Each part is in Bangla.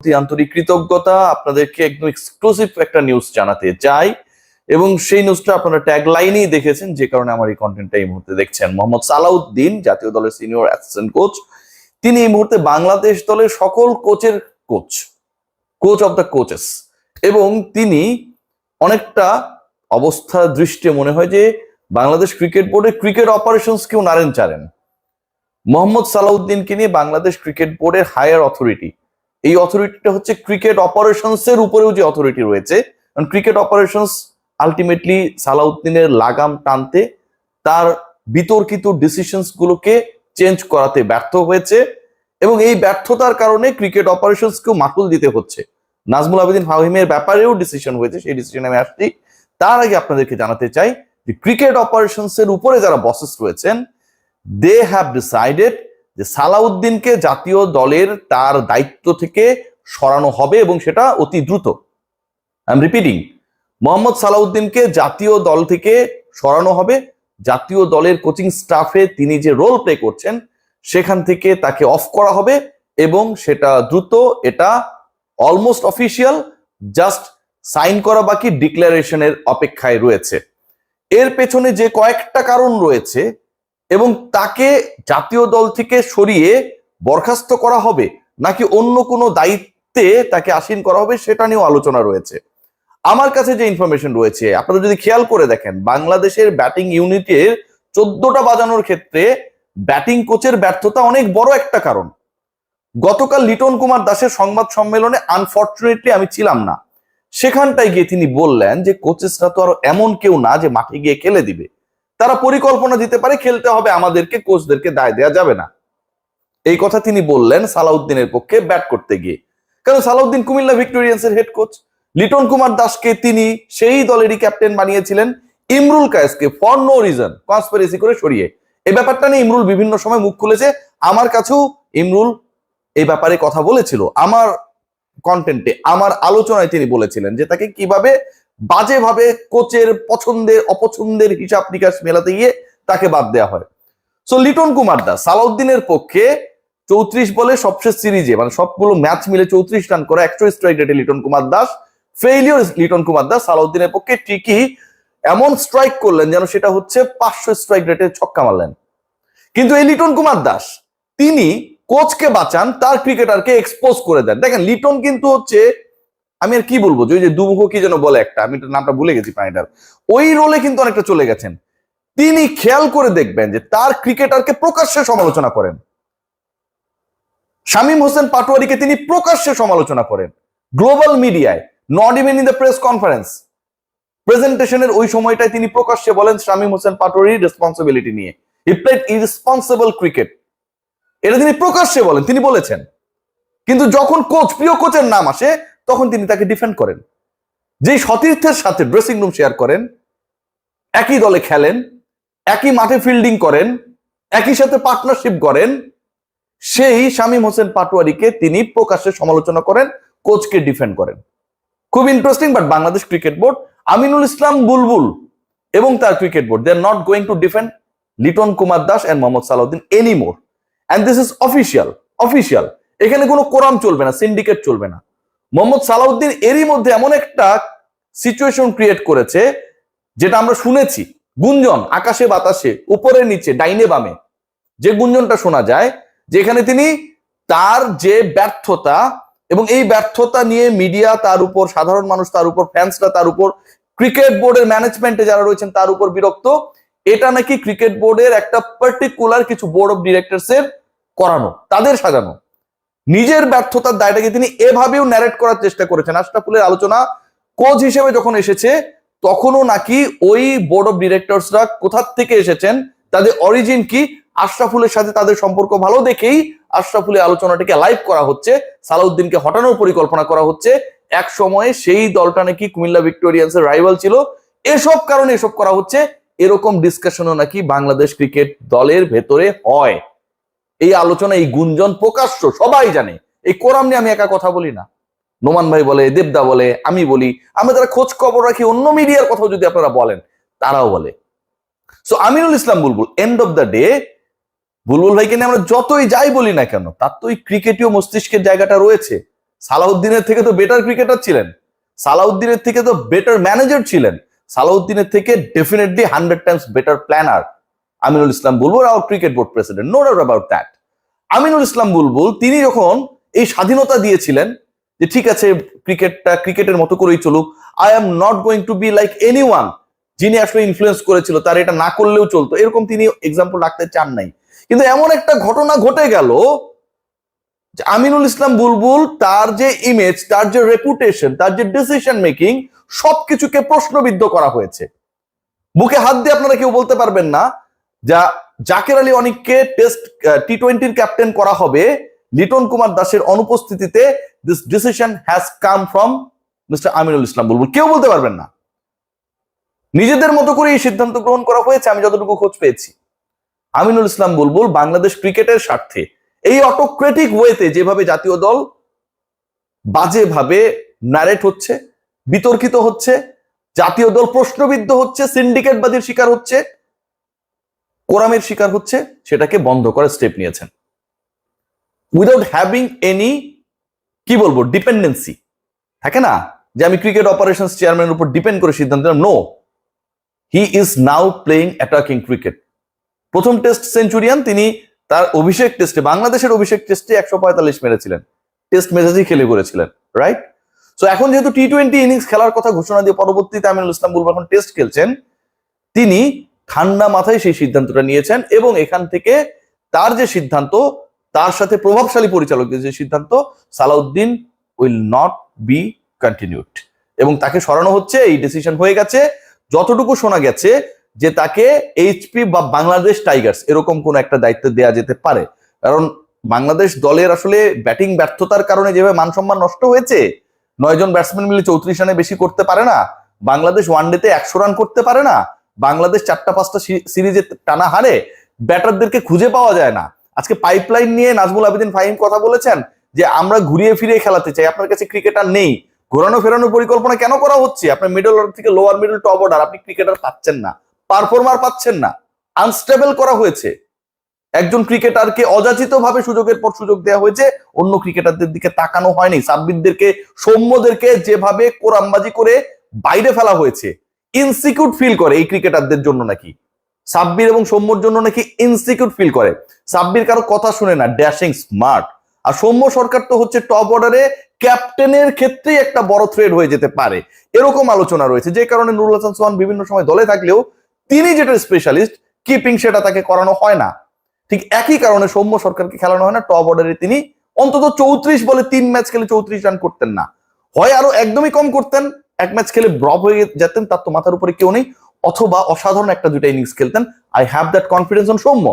অতি আন্তরিক কৃতজ্ঞতা। আপনাদেরকে একদম এক্সক্লুসিভ একটা নিউজ জানাতে চাই। এবং সেই নিউজটা আপনারা ট্যাগ লাইনেই দেখেছেন, যে কারণে আমার এই কন্টেন্টটা এই মুহূর্তে দেখছেন। মোহাম্মদ সালাউদ্দিন, জাতীয় দলের সিনিয়র অ্যাসিস্ট্যান্ট কোচ তিনি এই মুহূর্তে বাংলাদেশ দলের সকল কোচের coach coach of the coaches এবং তিনি অনেকটা অবস্থা দৃষ্টে মনে হয় যে বাংলাদেশ ক্রিকেট বোর্ডের ক্রিকেট অপারেশনস কেউ নারেন চারেন মোহাম্মদ সালাউদ্দিনকে নিয়ে বাংলাদেশ ক্রিকেট বোর্ডের হায়ার অথরিটি এই অথরিটিটা হচ্ছে ক্রিকেট অপারেশনস এর উপরেও যে অথরিটি রয়েছে। কারণ ক্রিকেট অপারেশনস আলটিমেটলি সালাউদ্দিনের লাগাম টানতে তার বিতর্কিত ডিসিশনস গুলোকে চেঞ্জ করাতে ব্যর্থ হয়েছে এবং এই ব্যর্থতার কারণে ক্রিকেট অপারেশনস কেও মাকুল দিতে হচ্ছে। নাজমুল আবেদিন ফাহিমের ব্যাপারেও ডিসিশন হয়েছে, সেই ডিসিশন আমি আসছি। তার আগে আপনাদেরকে জানাতে চাই যে ক্রিকেট অপারেশনস এর উপরে যারা বসেস রয়েছেন দে হ্যাভ ডিসাইডেড যে সালাউদ্দিনকে জাতীয় দলের তার দায়িত্ব থেকে সরানো হবে এবং সেটা অতি দ্রুত। আই এম রিপিটিং মোহাম্মদ সালাউদ্দিনকে জাতীয় দল থেকে সরানো হবে। জাতীয় দলের কোচিং স্টাফে তিনি যে রোল প্লে করছেন, সেখান থেকে তাকে অফ করা হবে এবং সেটা দ্রুত, এটা অলমোস্ট অফিসিয়াল জাস্ট সাইন করা বাকি ডিক্লারেশনের অপেক্ষায় রয়েছে। এর পেছনে যে কয়েকটা কারণ রয়েছে এবং তাকে জাতীয় দল থেকে সরিয়ে বরখাস্ত করা হবে নাকি অন্য কোনো দায়িত্বে তাকে আসীন করা হবে সেটা নিয়েও আলোচনা রয়েছে। আমার কাছে যে ইনফরমেশন রয়েছে, আপনারা যদি খেয়াল করে দেখেন, বাংলাদেশের ব্যাটিং ইউনিটের চোদ্দটা বাজানোর ক্ষেত্রে ব্যাটিং কোচের ব্যর্থতা অনেক বড় একটা কারণ। গতকাল লিটন কুমার দাসের সংবাদ সম্মেলনে আনফর্চুনেটলি আমি ছিলাম না। সেখানটায় গিয়ে তিনি বললেন যে কোচেসরা তো আর এমন কেউ না যে মাঠে গিয়ে খেলে দিবে। তারা পরিকল্পনা দিতে পারে, খেলতে হবে, আমাদেরকে কোচদেরকে দায় দেওয়া যাবে না। এই কথা তিনি বললেন সালাউদ্দিনের পক্ষে ব্যাট করতে গিয়ে। কারণ সালাউদ্দিন কুমিল্লা ভিক্টোরিয়ান্সের হেড কোচ লিটন কুমার দাসকে তিনি সেই দলেরই ক্যাপ্টেন বানিয়েছিলেন। ইমরুল কায়েসকে ফর নো রিজন কনসপিরেসি করে সরিয়ে। এই ব্যাপারটা নিয়ে ইমরুল বিভিন্ন সময় মুখ খুলেছে। আমার কাছেও ইমরুল এই ব্যাপারে কথা বলেছিল। আমার কন্টেন্টে আমার আলোচনায় তিনি বলেছিলেন যে তাকে কীভাবে বাজেভাবে কোচের পছন্দের, অপছন্দের হিসাব নিকাশ মেলাতে গিয়ে তাকে বাদ দেওয়া হয়। সো লিটন কুমার দাস সালাউদ্দিনের পক্ষে চৌত্রিশ বলে সবশেষ সিরিজে মানে সবগুলো ম্যাচ মিলে চৌত্রিশ রান করে একশো স্ট্রাইক রেটে লিটন কুমার দাস। ফেইলিওর লিটন কুমার দাস সালাউদ্দিনের পক্ষে ঠিকই এমন স্ট্রাইক করলেন যেন সেটা হচ্ছে পাঁচশো স্ট্রাইক রেটে ছক্কা মারলেন। কিন্তু এই লিটন কুমার দাস, তিনি কোচকে বাঁচান, তার ক্রিকেটারকে এক্সপোজ করে দেন। দেখেন, লিটন কিন্তু হচ্ছে আমি আর কি বলব? যে দুমুখ কি যেন বলে একটা, আমি নামটা ভুলে গেছি প্রাণীটার। ওই রোলে কিন্তু অনেকটা চলে গেছেন। তিনি খেয়াল করে দেখবেন যে তার ক্রিকেটারকে প্রকাশ্যে সমালোচনা করেন। শামীম হোসেন পাটোয়ারিকে তিনি প্রকাশ্যে সমালোচনা করেন। গ্লোবাল মিডিয়ায় not even in the press conference প্রেজেন্টেশনের ওই সময়টায় তিনি প্রকাশ্যে বলেন শামীম হোসেন পাটোয়ারির রেসপন্সিবিলিটি নিয়ে। হি প্লেড ইরেসপন্সিবল ক্রিকেট এটা তিনি প্রকাশ্যে বলেন, তিনি বলেছেন। কিন্তু যখন কোচ প্রিয় কোচের নাম আসে তখন তিনি তাকে ডিফেন্ড করেন। যেই সতীর্থের সাথে ড্রেসিং রুম শেয়ার করেন, একই দলে খেলেন, একই মাঠে ফিল্ডিং করেন, একই সাথে পার্টনারশিপ করেন সেই শামীম হোসেন পাটোয়ারিকে তিনি প্রকাশ্যে সমালোচনা করেন কোচকে ডিফেন্ড করেন। খুব interesting but Bangladesh cricket board Aminul Islam Bulbul এবং তার cricket board they are not going to defend Liton Kumar Das and Mohammad Salauddin anymore and this is official official এখানে কোনো কোরাম চলবে না সিন্ডিকেট চলবে না। মোহাম্মদ সালাউদ্দিন এরই মধ্যে এমন একটা সিচুয়েশন ক্রিয়েট করেছে, যেটা আমরা শুনেছি। গুঞ্জন, আকাশে বাতাসে, উপরে নিচে, ডাইনে বামে। যে গুঞ্জনটা শোনা যায়, যেখানে তিনি তার যে ব্যর্থতা এবং এই ব্যর্থতা নিয়ে মিডিয়া তার উপর, সাধারণ মানুষ তার উপর ফ্যান্সরা তার উপর ক্রিকেট বোর্ডের ম্যানেজমেন্টে যারা রয়েছেন তার উপর বিরক্ত। এটা নাকি ক্রিকেট বোর্ডের একটা পার্টিকুলার কিছু বোর্ড অফ ডিরেক্টরস এর করানো, তাদের সাজানো। নিজের ব্যর্থতার দায়টাকে তিনি এভাবেও ন্যারেট করার চেষ্টা করেছেন। আশরাফুলের আলোচনা কোচ হিসেবে যখন এসেছে, তখনও নাকি ওই বোর্ড অফ ডিরেক্টরসরা কোথা থেকে এসেছেন, তাদের অরিজিন কি, আশরাফুলের সাথে তাদের সম্পর্ক ভালো দেখেই আশরাফুলের আলোচনাটিকে লাইভ করা হচ্ছে, সালাউদ্দিনকে হটানোর পরিকল্পনা করা হচ্ছে। এক সময়ে সেই দলটা নাকি কুমিল্লা ভিক্টোরিয়ান্সের রাইভাল ছিল। এসব কারণে এসব করা হচ্ছে। এরকম ডিসকাশনও নাকি বাংলাদেশ ক্রিকেট দলের ভেতরে হয়। এই আলোচনা, এই গুঞ্জন প্রকাশ্য, সবাই জানে। এই কোরাম নিয়ে আমি একা কথা বলি না। নোমান ভাই বলে, দেবদা বলে, আমি বলি, আমরা যারা খোঁজ খবর রাখি, অন্য মিডিয়ার কথাও যদি আপনারা বলেন, তারাও বলে। So Aminul Islam Bulbul end of the day Bulbul ভাইকে নিয়ে আমরা যতই যাই বলি না কেন, তার তো ওই ক্রিকেটীয় মস্তিষ্কের জায়গাটা রয়েছে। সালাউদ্দিনের থেকে তো বেটার ক্রিকেটার ছিলেন। সালাউদ্দিনের থেকে তো বেটার ম্যানেজার ছিলেন। সালাউদ্দিনের থেকে definitely hundred times better planner Aminul Islam Bulbul R cricket board president no doubt about that Aminul Islam Bulbul, তিনি যখন এই স্বাধীনতা দিয়েছিলেন যে ঠিক আছে ক্রিকেটটা ক্রিকেটের মতো করেই চলুক I am not going to be like anyone যিনি আসলে ইনফ্লুয়েন্স করেছিল, তার এটা না করলেও চলতো। এরকম তিনি এক্সাম্পল রাখতে চান নাই। কিন্তু এমন একটা ঘটনা ঘটে গেল যে আমিনুল ইসলাম বুলবুল তার যে ইমেজ তার যে রেপুটেশন তার যে ডিসিশন মেকিং সবকিছুকে প্রশ্নবিদ্ধ করা হয়েছে। বুকে হাত দিয়ে আপনারা কেউ বলতে পারবেন না যা জাকের আলী অনিককে টেস্ট টি টোয়েন্টির ক্যাপ্টেন করা হবে। লিটন কুমার দাসের অনুপস্থিতিতে this decision has come from mister Aminul Islam Bulbul. কেউ বলতে পারবেন না। নিজেদের মতো করে এই সিদ্ধান্ত গ্রহণ করা হয়েছে, আমি যতটুকু খোঁজ পেয়েছি। আমিনুল ইসলাম বুলবুল বাংলাদেশ ক্রিকেটের স্বার্থে। এই অটোক্রেটিক ওয়েতে যেভাবে জাতীয় দল বাজেভাবে ন্যারেট হচ্ছে, বিতর্কিত হচ্ছে, জাতীয় দল প্রশ্নবিদ্ধ হচ্ছে সিন্ডিকেটবাদীর শিকার হচ্ছে কোরামের শিকার হচ্ছে, সেটাকে বন্ধ করার স্টেপ নিয়েছেন। উইদাউট হ্যাভিং এনি কি বলব ডিপেন্ডেন্সি থাকে না? যে আমি ক্রিকেট অপারেশন চেয়ারম্যানের উপর ডিপেন্ড করে সিদ্ধান্ত নিলাম no he is now playing attacking cricket প্রথম টেস্ট সেঞ্চুরিয়ান তিনি তার অভিষেক টেস্টে বাংলাদেশের অভিষেক টেস্টে একশো পঁয়তাল্লিশ মেরেছিলেন। টেস্ট মেজাজই খেলে করেছিলেন রাইট সো এখন যেহেতু টি টোয়েন্টি ইনিংস খেলার কথা ঘোষণা দিয়ে পরবর্তীতে আমিনুল ইসলাম বুলবুল এখন টেস্ট খেলছেন, তিনি ঠান্ডা মাথায় সেই সিদ্ধান্তটা নিয়েছেন এবং এখান থেকে তার যে সিদ্ধান্ত, তার সাথে প্রভাবশালী পরিচালকের যে সিদ্ধান্ত, Salauddin will not be continued. এবং তাকে সরানো হচ্ছে, এই ডিসিশন হয়ে গেছে। যতটুকু শোনা গেছে যে তাকে এইচপি বা বাংলাদেশ টাইগার্স এরকম কোন একটা দায়িত্ব দেয়া যেতে পারে। কারণ বাংলাদেশ দলের আসলে ব্যাটিং ব্যর্থতার কারণে যেভাবে মান সম্মান নষ্ট হয়েছে, নয়জন ব্যাটসম্যান মিলে চৌত্রিশ রানে বেশি করতে পারে না। বাংলাদেশ ওয়ানডেতে একশো রান করতে পারে না। বাংলাদেশ চারটা পাঁচটা সিরিজে টানা হারে ব্যাটারদেরকে খুঁজে পাওয়া যায় না। আজকে পাইপলাইন নিয়ে নাজমুল আবেদিন ফাহিম কথা বলেছেন যে, আমরা ঘুরিয়ে ফিরিয়ে খেলাতে চাই। আপনার কাছে ক্রিকেটার নেই। ঘোরানো ফেরানোর পরিকল্পনা কেন করা হচ্ছে? আপনার মিডল অর্ডার থেকে লোয়ার মিডল টপ অর্ডার আপনি ক্রিকেটার পাচ্ছেন না। পারফর্মার পাচ্ছেন না। আনস্টেবল করা হয়েছে। একজন ক্রিকেটারকে অযাচিত ভাবে সুযোগের পর সুযোগ দেওয়া হয়েছে। অন্য ক্রিকেটারদের দিকে তাকানো হয়নি। সাব্বিরদেরকে, সৌম্যদেরকে যেভাবে কোরামবাজি করে বাইরে ফেলা হয়েছে। ইনসিকিউর ফিল করে এই ক্রিকেটারদের জন্য নাকি? সাব্বির এবং সৌম্যর জন্য নাকি ইনসিকিউর ফিল করে? সাব্বির কারও কথা শুনে না ড্যাশিং স্মার্ট আর সৌম্য সরকার তো হচ্ছে টপ অর্ডারে ক্যাপ্টেনের ক্ষেত্রেই একটা বড় থ্রেড হয়ে যেতে পারে। এরকম আলোচনা রয়েছে, যে কারণে নুরুল হাসান সোহান বিভিন্ন সময় দলে থাকলেও তিনি যেটা স্পেশালিস্ট কিপিং সেটা তাকে করানো হয় না। ঠিক একই কারণে সৌম্য সরকারকে খেলানো হয় না টপ অর্ডারে তিনি অন্তত চৌত্রিশ বলে তিন ম্যাচ খেলে চৌত্রিশ রান করতেন না। হয় আরও একদমই কম করতেন এক ম্যাচ খেলে ড্রপ হয়ে যেতেন, তার তো মাথার উপরে কেউ নেই। অথবা অসাধারণ একটা দুটা ইনিংস খেলতেন। I have that confidence on Soumya.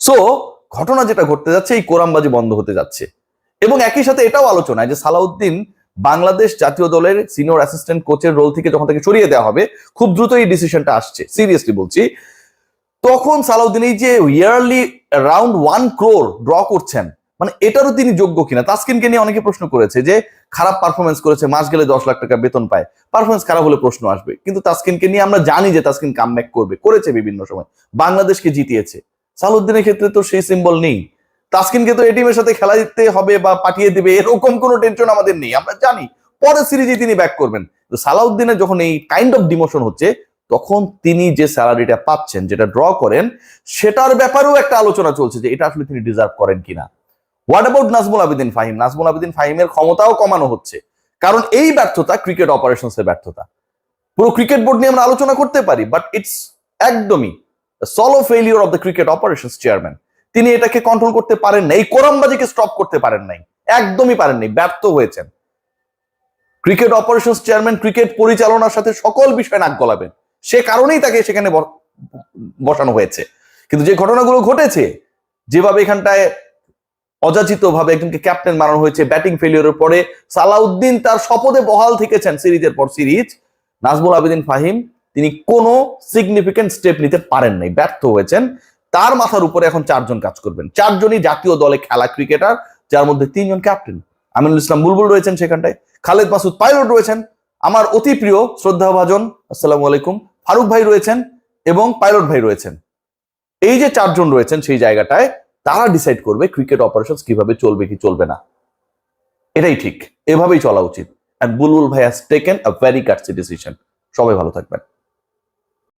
So ঘটনা যেটা ঘটতে যাচ্ছে, এই কোরামবাজি বন্ধ হতে যাচ্ছে। এবং একই সাথে এটাও আলোচনায় যে সালাউদ্দিন বাংলাদেশ জাতীয় দলের সিনিয়র অ্যাসিস্ট্যান্ট কোচের রোল থেকে যখন তাকে সরিয়ে দেওয়া হবে, খুব দ্রুত এই ডিসিশনটা আসছে। সিরিয়াসলি বলছি। তখন সালাউদ্দিন এই যে yearly round one crore draw করছেন মানে এটারও তিনি যোগ্য কিনা? তাসকিনকে নিয়ে অনেকে প্রশ্ন করেছে যে, খারাপ পারফরমেন্স করেছে, মাস গেলে দশ লাখ টাকা বেতন পায়। পারফরমেন্স খারাপ হলে প্রশ্ন আসবে। কিন্তু তাসকিনকে নিয়ে আমরা জানি যে তাসকিন কাম করবে, করেছে বিভিন্ন সময়। বাংলাদেশকে জিতিয়েছে। সালাউদ্দিনের ক্ষেত্রে তো সেই সিম্বল নেই। তাসকিনকে তো এটিমের সাথে খেলা দিতে হবে বা পাঠিয়ে দিবে, এরকম কোনো টেনশন আমাদের নেই। আমরা জানি, পরের সিরিজে তিনি ব্যাক করবেন। তো সালাউদ্দিনের যখন এই কাইন্ড অফ ডিমোশন হচ্ছে, তখন তিনি যে স্যালারিটা পাচ্ছেন, যেটা ড্র করেন, সেটার ব্যাপারেও একটা আলোচনা চলছে যে, এটা আসলে তিনি ডিজার্ভ করেন কিনা। হোয়াট অ্যাবাউট নাজমুল আবেদিন ফাহিম নাজমুল আবেদিন ফাহিমের ক্ষমতাও কমানো হচ্ছে। কারণ এই ব্যর্থতা ক্রিকেট অপারেশনস এর ব্যর্থতা। পুরো ক্রিকেট বোর্ড নিয়ে আমরা আলোচনা করতে পারি বাট ইটস একদমই solo failure of the cricket operations chairman তিনি এটাকে কন্ট্রোল করতে পারেন না এই স্টপ করতে পারেন নাই, একদমই পারেন নাই, ব্যর্থ হয়েছেন। ক্রিকেট অপারেশনস চেয়ারম্যান ক্রিকেট পরিচালনার সাথে সকল বিষয় নাক গলাবেন। সে কারণেই তাকে সেখানে বসানো হয়েছে। কিন্তু যে ঘটনাগুলো ঘটেছে, যেভাবে এখানটায় অযাচিত ভাবে একজনকে ক্যাপ্টেন বানানো হয়েছে ব্যাটিং ফেলিওরের পরে সালাউদ্দিন তার শপথে বহাল থেকেছেন সিরিজের পর সিরিজ। নাজমুল আবেদিন ফাহিম, তিনি কোনো সিগনিফিকেন্ট স্টেপ নিতে পারেন নাই, ব্যর্থ হয়েছেন। তার মাথার উপরে এখন চারজন কাজ করবেন। চারজনই জাতীয় দলে খেলা ক্রিকেটার যার মধ্যে তিনজন ক্যাপ্টেন আমিনুল ইসলাম বুলবুল রয়েছেন সেখানটায়, খালেদ মাসুদ পাইলট রয়েছেন। আমার অতি প্রিয় শ্রদ্ধা ভাজন আসসালামু আলাইকুম। ফারুক ভাই রয়েছেন এবং পাইলট ভাই রয়েছেন। এই যে চারজন রয়েছেন সেই জায়গাটায় তারা ডিসাইড করবে ক্রিকেট অপারেশন কীভাবে চলবে কি চলবে না। এটাই ঠিক। এভাবেই চলা উচিত। অ্যান্ড বুলবুল ভাই has taken a very gutsy decision সবাই ভালো থাকবেন।